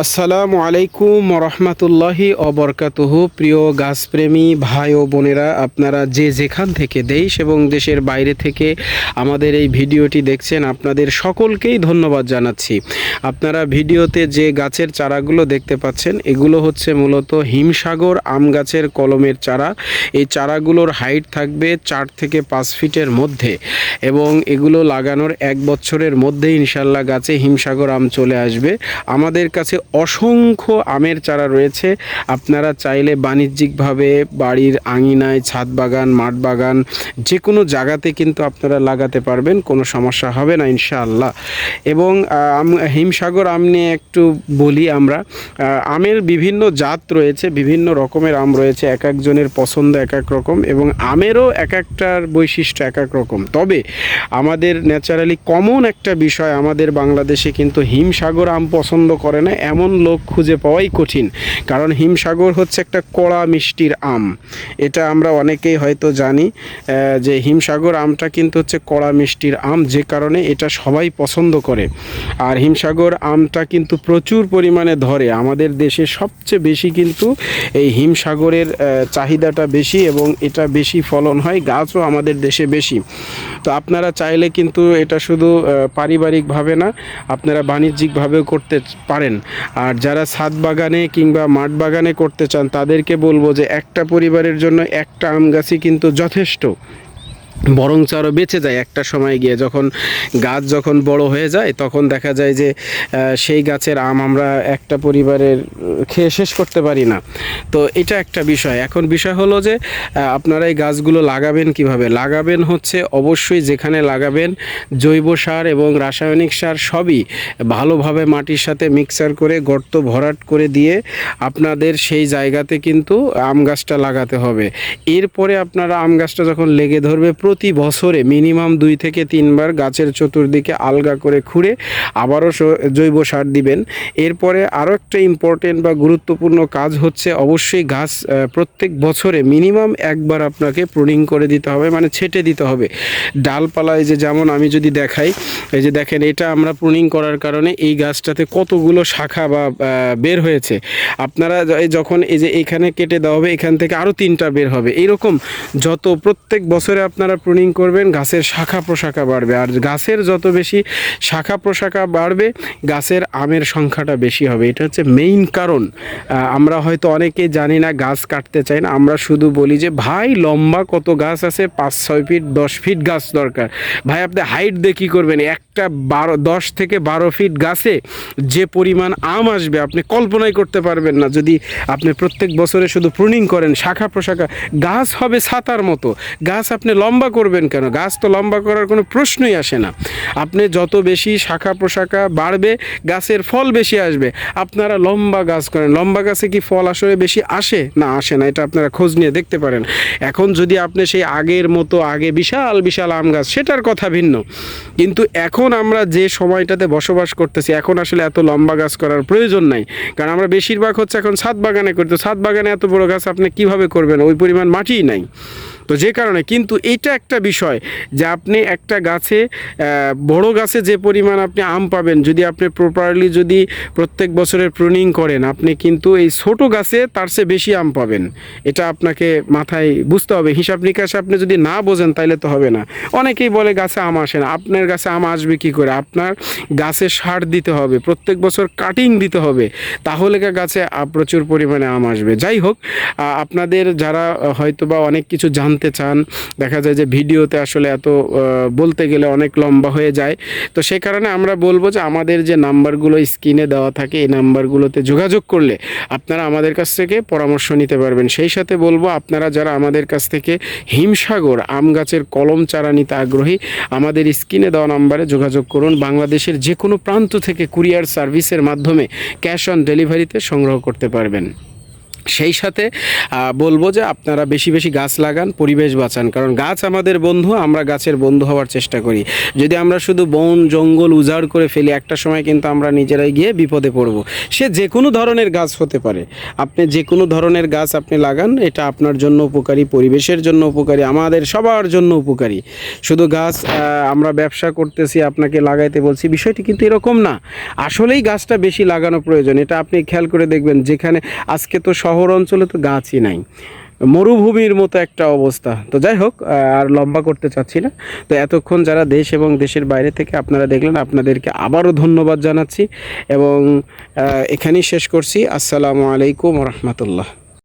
আসসালামু আলাইকুম রহমতুল্লাহি অবরকাতুহু প্রিয় গাছপ্রেমী ভাই ও বোনেরা, আপনারা যে যেখান থেকে দেশ এবং দেশের বাইরে থেকে আমাদের এই ভিডিওটি দেখছেন, আপনাদের সকলকেই ধন্যবাদ জানাচ্ছি। আপনারা ভিডিওতে যে গাছের চারাগুলো দেখতে পাচ্ছেন, এগুলো হচ্ছে মূলত হিমসাগর আম গাছের কলমের চারা। এই চারাগুলোর হাইট থাকবে চার থেকে পাঁচ ফিটের মধ্যে এবং এগুলো লাগানোর এক বছরের মধ্যে ইনশাল্লাহ গাছে হিমসাগর আম চলে আসবে। আমাদের কাছে অসংখ্য আমের চারা রয়েছে। আপনারা চাইলে বাণিজ্যিকভাবে বাড়ির আঙিনায়, ছাদ বাগান, মাঠ বাগান যে কোনো জায়গাতে কিন্তু আপনারা লাগাতে পারবেন, কোনো সমস্যা হবে না, ইনশাআল্লাহ। এবং হিমসাগর আম নিয়ে একটু বলি আমরা। আমের বিভিন্ন জাত রয়েছে, বিভিন্ন রকমের আম রয়েছে, এক একজনের পছন্দ এক এক রকম এবং আমেরও এক একটার বৈশিষ্ট্য এক এক রকম। তবে আমাদের ন্যাচারালি কমন একটা বিষয় আমাদের বাংলাদেশে কিন্তু হিমসাগর আম পছন্দ করে না এমন লোক খুঁজে পাওয়াই কঠিন, কারণ হিমসাগর হচ্ছে একটা কড়া মিষ্টির আম। এটা আমরা অনেকেই হয়তো জানি যে হিমসাগর আমটা কিন্তু হচ্ছে কড়া মিষ্টির আম, যে কারণে এটা সবাই পছন্দ করে। আর হিমসাগর আমটা কিন্তু প্রচুর পরিমাণে ধরে। আমাদের দেশে সবচেয়ে বেশি কিন্তু এই হিমসাগরের চাহিদাটা বেশি এবং এটা বেশি ফলন হয়, গাছও আমাদের দেশে বেশি। তো আপনারা চাইলে কিন্তু এটা শুধু পারিবারিকভাবে না, আপনারা বাণিজ্যিকভাবেও করতে পারেন। আর যারা ছাদ বাগানে কিংবা মাঠ বাগানে করতে চান, তাদেরকে বলব যে একটা পরিবারের জন্য একটা আম গাছই কিন্তু যথেষ্ট। বরঞ্চ আরও বেঁচে যায়। একটা সময় গিয়ে যখন গাছ যখন বড় হয়ে যায়, তখন দেখা যায় যে সেই গাছের আম আমরা একটা পরিবারের খেয়ে শেষ করতে পারি না। তো এটা একটা বিষয়। এখন বিষয় হলো যে আপনারা এই গাছগুলো লাগাবেন কীভাবে? লাগাবেন হচ্ছে অবশ্যই যেখানে লাগাবেন জৈব সার এবং রাসায়নিক সার সবই। ভালোভাবে মাটির সাথে মিক্সার করে গর্ত ভরাট করে দিয়ে আপনাদের সেই জায়গাতে কিন্তু আম গাছটা লাগাতে হবে। এরপরে আপনারা আম গাছটা যখন লেগে ধরবে প্রতি বছরে মিনিমাম দুই থেকে তিনবার গাছের চতুর্দিকে আলগা করে খুঁড়ে আবারও জৈব সার দিবেন। এরপরে আরও একটা ইম্পর্টেন্ট বা গুরুত্বপূর্ণ কাজ হচ্ছে অবশ্যই গাছ প্রত্যেক বছরে মিনিমাম একবার আপনাকে প্রুনিং করে দিতে হবে মানে ছেটে দিতে হবে। ডালপালায় যে যেমন আমি যদি দেখাই, এই যে দেখেন এটা আমরা প্রুনিং করার কারণে এই গাছটাতে কতগুলো শাখা বা বের হয়েছে। আপনারা যখন এই যে এখানে কেটে দেওয়া হবে, এখান থেকে আরও তিনটা বের হবে। এইরকম যত প্রত্যেক বছরে আপনারা প্রুনিং করবেন, গাছের শাখা প্রশাখা বাড়বে। আর গাছের যত বেশি শাখা প্রশাখা বাড়বে, গাছের আমের সংখ্যাটা বেশি হবে। এটা হচ্ছে মেইন কারণ। আমরা হয়তো অনেকে জানি না, গাছ কাটতে চাই না। আমরা শুধু বলি যে, ভাই, লম্বা কত গাছ আছে? পাঁচ, ছয় ফিট, দশ ফিট গাছ দরকার। ভাই, আপনি হাইট দিয়ে কী করবেন? একটা বারো, দশ থেকে বারো ফিট গাছে যে পরিমাণ আম আসবে, আপনি কল্পনাই করতে পারবেন না। যদি আপনি প্রত্যেক বছরে শুধু প্রুনিং করেন, শাখা প্রশাখা, গাছ হবে ছাতার মতো। গাছ আপনি লম্বা করবেন কেন? গাছ তো লম্বা করার কোনো প্রশ্নই আসে না। আপনি যত বেশি শাখা প্রশাখা বাড়বে, গাছের ফল বেশি আসবে। আপনারা লম্বা গাছ করেন। লম্বা গাছে কি ফল আসলে বেশি আসে? না আসে না। এটা আপনারা খোঁজ নিয়ে দেখতে পারেন। এখন যদি আপনি সেই আগের মতো, আগে বিশাল বিশাল আম গাছ, সেটার কথা ভিন্ন। কিন্তু এখন আমরা যে সময়টাতে বসবাস করতেছি, এখন আসলে এত লম্বা গাছ করার প্রয়োজন নাই। কারণ আমরা বেশিরভাগ হচ্ছে এখন সাত বাগানে করতে ছাদ বাগানে এত বড় গাছ আপনি কীভাবে করবেন? ওই পরিমাণ মাটিই নাই। তো যে কারণে, কিন্তু এটা একটা বিষয় যে আপনি একটা গাছে বড় গাছে যে পরিমাণ আপনি আম পাবেন, যদি আপনি প্রপারলি যদি প্রত্যেক বছরের প্রুনিং করেন, আপনি কিন্তু এই ছোট গাছে তার চেয়ে বেশি আম পাবেন। এটা আপনাকে মাথায় বুঝতে হবে। হিসাব নিকাশ আপনি যদি না বোঝেন, তাইলে তো হবে না। অনেকেই বলে গাছে আম আসে না। আপনার গাছে আম আসবে কি করে? আপনার গাছে সার দিতে হবে, প্রত্যেক বছর কাটিং দিতে হবে। তাহলে গাছে প্রচুর পরিমাণে আম আসবে। যাই হোক আপনাদের যারা হয়তো বা অনেক কিছু জানতে চান, দেখা যায় যে ভিডিওতে আসলে এত বলতে গেলে অনেক লম্বা হয়ে যায়। তো সে কারণে আমরা বলব যে আমাদের যে নাম্বারগুলো স্ক্রিনে দেওয়া থাকে, এই নাম্বারগুলোতে যোগাযোগ করলে আপনারা আমাদের কাছ থেকে পরামর্শ নিতে পারবেন। সেই সাথে বলব, আপনারা যারা আমাদের কাছ থেকে হিমসাগর আম গাছের কলম চারা নিতে আগ্রহী, আমাদের স্ক্রিনে দেওয়া নাম্বারে যোগাযোগ করুন। বাংলাদেশের যে কোনো প্রান্ত থেকে কুরিয়ার সার্ভিসের মাধ্যমে ক্যাশ অন ডেলিভারিতে সংগ্রহ করতে পারবেন। সেই সাথে বলব যে আপনারা বেশি বেশি গাছ লাগান, পরিবেশ বাঁচান। কারণ গাছ আমাদের বন্ধু, আমরা গাছের বন্ধু হওয়ার চেষ্টা করি। যদি আমরা শুধু বন, জঙ্গল উজাড় করে ফেলি, একটা সময় কিন্তু আমরা নিজেরাই গিয়ে বিপদে পড়ব। সে যে কোনো ধরনের গাছ হতে পারে। আপনি যে কোনো ধরনের গাছ আপনি লাগান, এটা আপনার জন্য উপকারী, পরিবেশের জন্য উপকারী, আমাদের সবার জন্য উপকারী। শুধু গাছ আমরা ব্যবসা করতেছি, আপনাকে লাগাইতে বলছি, বিষয়টি কিন্তু এরকম না। আসলেই গাছটা বেশি লাগানো প্রয়োজন, এটা আপনি খেয়াল করে দেখবেন। যেখানে আজকে তো শহর অঞ্চলে তো গাছই নাই। মরুভূমির মতো একটা অবস্থা। তো যাই হোক আর লম্বা করতে চাচ্ছি না। তো এতক্ষণ যারা দেশ এবং দেশের বাইরে থেকে আপনারা দেখলেন, আপনাদেরকে আবারও ধন্যবাদ জানাচ্ছি এবং এখানেই শেষ করছি। আসসালামু আলাইকুম রহমতুল্লাহ।